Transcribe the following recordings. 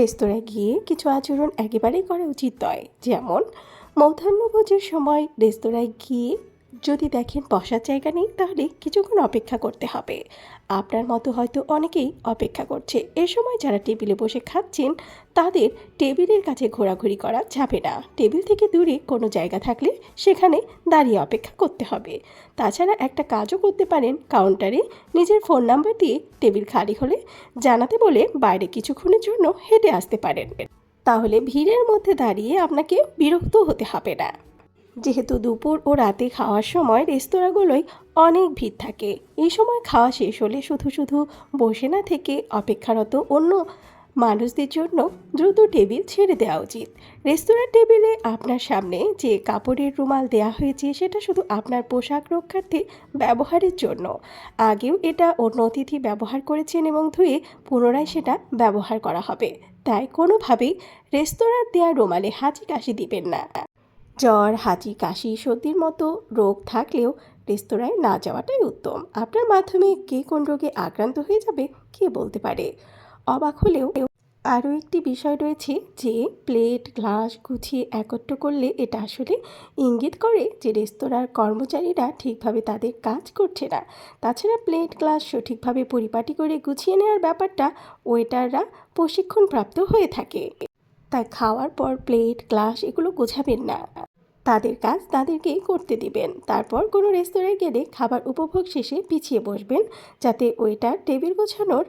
রেস্তোরাঁয় গিয়ে কিছু আচরণ একেবারেই করা উচিত নয়। যেমন মধ্যাহ্নভোজের সময় রেস্তোরাঁয় গিয়ে যদি দেখেন বসার জায়গা নেই, তাহলে কিছুক্ষণ অপেক্ষা করতে হবে। আপনার মতো হয়তো অনেকেই অপেক্ষা করছে। এ সময় যারা টেবিলে বসে খাচ্ছেন, তাদের টেবিলের কাছে ঘোরাঘুরি করা যাবে না। টেবিল থেকে দূরে কোনো জায়গা থাকলে সেখানে দাঁড়িয়ে অপেক্ষা করতে হবে। তাছাড়া একটা কাজও করতে পারেন কাউন্টারে। নিজের ফোন নাম্বার দিয়ে টেবিল খালি হলে জানাতে বলে বাইরে কিছুক্ষণের জন্য হেঁটে আসতে পারেন। তাহলে ভিড়ের মধ্যে দাঁড়িয়ে আপনাকে বিরক্ত হতে হবে না। যেহেতু দুপুর ও রাতে খাওয়ার সময় রেস্তোরাঁগুলোয় অনেক ভিড় থাকে। এই সময় খাওয়া শেষ হলে শুধু শুধু বসে না থেকে অপেক্ষারত অন্য মানুষদের জন্য দ্রুত টেবিল ছেড়ে দেওয়া উচিত। রেস্তোরাঁর টেবিলে আপনার সামনে যে কাপড়ের রুমাল দেওয়া হয়েছে, সেটা শুধু আপনার পোশাক রক্ষার্থে ব্যবহারের জন্য। আগেও এটা অন্য অতিথি ব্যবহার করেছেন এবং ধুয়ে পুনরায় সেটা ব্যবহার করা হবে। তাই কোনোভাবেই রেস্তোরাঁর দেওয়া রুমালে হাঁচি কাশি দিবেন না। জ্বর, হাঁচি, কাশি, সর্দির মতো রোগ থাকলেও রেস্তোরাঁয় না যাওয়াটাই উত্তম। আপনার মাধ্যমে কে কোন রোগে আক্রান্ত হয়ে যাবে কে বলতে পারে? অবাক হলেও আরও একটি বিষয় রয়েছে যে প্লেট, গ্লাস গুছিয়ে একত্র করলে এটা আসলে ইঙ্গিত করে যে রেস্তোরাঁর কর্মচারীরা ঠিকভাবে তাদের কাজ করছে না। তাছাড়া প্লেট, গ্লাস সঠিকভাবে পরিপাটি করে গুছিয়ে নেওয়ার ব্যাপারটা ওয়েটাররা প্রশিক্ষণপ্রাপ্ত হয়ে থাকে। তাই খাওয়ার পর প্লেট, গ্লাস এগুলো গোছাবেন না। তাদের কাজ তাদেরকেই করতে দিবেন। তারপর কোনো রেস্তোরাঁয় গেলে খাবার উপভোগ শেষে পিছিয়ে বসবেন, যাতে ওয়েটার টেবিল গোছানোর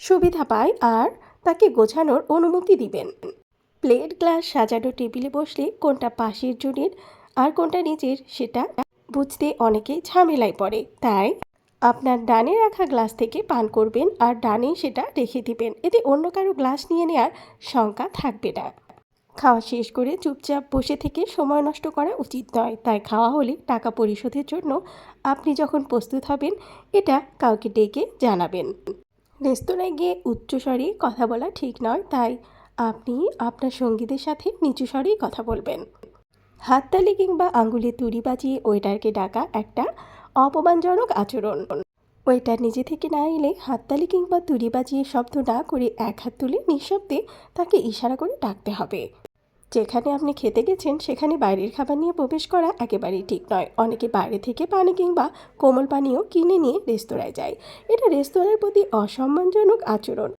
সুবিধা পায় আর তাকে গোছানোর অনুমতি দিবেন। প্লেট, গ্লাস, সাজানো টেবিলে বসলে কোনটা পাশের জনের আর কোনটা নিচের সেটা বুঝতে অনেকেই ঝামেলায় পড়ে। তাই আপনার ডানে রাখা গ্লাস থেকে পান করবেন আর ডানেই সেটা রেখে দিবেন। এতে অন্য কারও গ্লাস নিয়ে নেওয়ার শঙ্কা থাকবে না। খাওয়া শেষ করে চুপচাপ বসে থেকে সময় নষ্ট করা উচিত নয়। তাই খাওয়া হলে টাকা পরিশোধের জন্য আপনি যখন প্রস্তুত হবেন, এটা কাউকে ডেকে জানাবেন। রেস্তোরাঁয় গিয়ে উচ্চস্বরে কথা বলা ঠিক নয়, তাই আপনি আপনার সঙ্গীদের সাথে নিচু স্বরেই কথা বলবেন। হাততালি কিংবা আঙ্গুলে তুড়ি বাজিয়ে ওয়েটারকে ডাকা একটা অপমানজনক আচরণ। ওয়েটার নিজে থেকে না এলে হাততালি কিংবা তুড়ি বাজিয়ে শব্দ না করে এক হাত তুলে নিঃশব্দে তাকে ইশারা করে ডাকতে হবে। যেখানে আপনি খেতে গেছেন, সেখানে বাইরের খাবার নিয়ে প্রবেশ করা একেবারেই ঠিক নয়। অনেকে বাইরে থেকে পানি কিংবা কোমল পানীয় কিনে নিয়ে রেস্তোরাঁয় যায়। এটা রেস্তোরাঁর প্রতি অসম্মানজনক আচরণ।